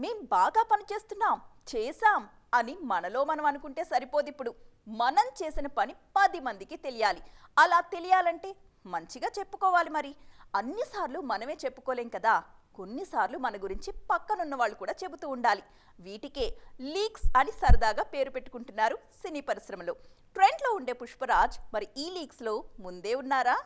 మేం బాగా పనిచేస్తున్నాం చేశాం అని మనలో మనం అనుకుంటే సరిపోదు ఇప్పుడు. మనం చేసిన పని పది మందికి తెలియాలి. అలా తెలియాలంటే మంచిగా చెప్పుకోవాలి మరి. అన్నిసార్లు మనమే చెప్పుకోలేం కదా. కొన్నిసార్లు మన గురించి పక్కనున్న వాళ్ళు కూడా చెబుతూ ఉండాలి. వీటికే లీక్స్ అని సరదాగా పేరు పెట్టుకుంటున్నారు సినీ పరిశ్రమలో. ట్రెండ్లో ఉండే పుష్పరాజ్ మరి ఈ లీక్స్లో ముందే ఉన్నారా?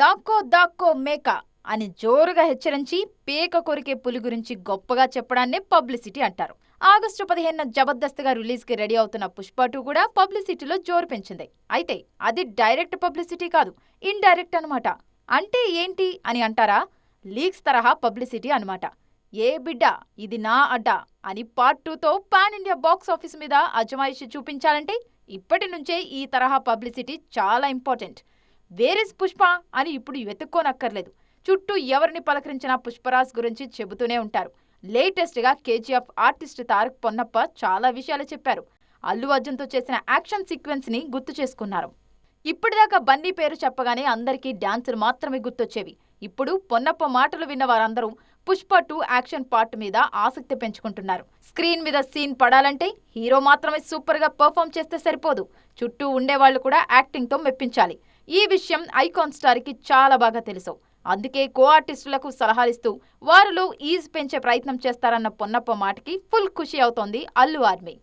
దాక్కో దాక్కో మేక. అని జోరుగా హెచ్చరించి పేక కొరికే పులి గురించి గొప్పగా చెప్పడాన్నే పబ్లిసిటీ అంటారు. ఆగస్టు పదిహేనున జబర్దస్త్గా రిలీజ్కి రెడీ అవుతున్న పుష్ప టూ కూడా పబ్లిసిటీలో జోరు పెంచింది. అయితే అది డైరెక్ట్ పబ్లిసిటీ కాదు ఇండైరెక్ట్ అనమాట అంటే ఏంటి అని అంటారా? లీక్స్ తరహా పబ్లిసిటీ అనమాట ఏ బిడ్డ ఇది నా అడ్డ అని పార్ట్ టూతో పాన్ ఇండియా బాక్స్ ఆఫీస్ మీద అజమాయిషి చూపించాలంటే ఇప్పటి నుంచే ఈ తరహా పబ్లిసిటీ చాలా ఇంపార్టెంట్. వేరేస్ పుష్ప అని ఇప్పుడు వెతుక్కోనక్కర్లేదు. చుట్టూ ఎవరిని పలకరించినా పుష్పరాజ్ గురించి చెబుతూనే ఉంటారు. లేటెస్ట్గా కేజీఎఫ్ ఆర్టిస్ట్ తారక్ పొన్నప్ప చాలా విషయాలు చెప్పారు. అల్లు అర్జున్తో చేసిన యాక్షన్ సీక్వెన్స్ని గుర్తు చేసుకున్నారు. ఇప్పటిదాకా బన్నీ పేరు చెప్పగానే అందరికీ డాన్సులు మాత్రమే గుర్తొచ్చేవి. ఇప్పుడు పొన్నప్ప మాటలు విన్న వారందరూ పుష్ప టూ యాక్షన్ పార్ట్ మీద ఆసక్తి పెంచుకుంటున్నారు. స్క్రీన్ మీద సీన్ పడాలంటే హీరో మాత్రమే సూపర్గా పర్ఫామ్ చేస్తే సరిపోదు. చుట్టూ ఉండేవాళ్ళు కూడా యాక్టింగ్తో మెప్పించాలి. ఈ విషయం ఐకాన్ స్టార్కి చాలా బాగా తెలుసు. అందుకే కో ఆర్టిస్టులకు సలహాలిస్తూ వారిలో ఈజ్ పెంచే ప్రయత్నం చేస్తారన్న పొన్నప్ప మాటకి ఫుల్ ఖుషి అవుతోంది అల్లు ఆర్మీ.